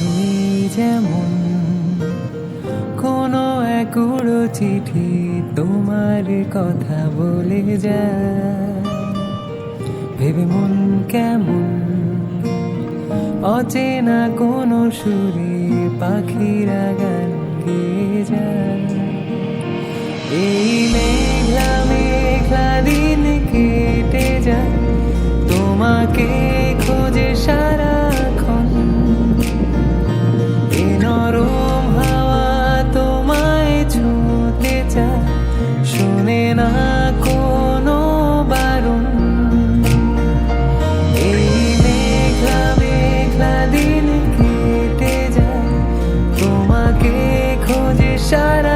আরই যেমন। কোনো একুড়ো চিঠি তোমার কথা বলে যায়। ভেবে মন কেমন? অচেনা কোনো সুরে পাখিরা গান গেয়ে যায়। এই shut up.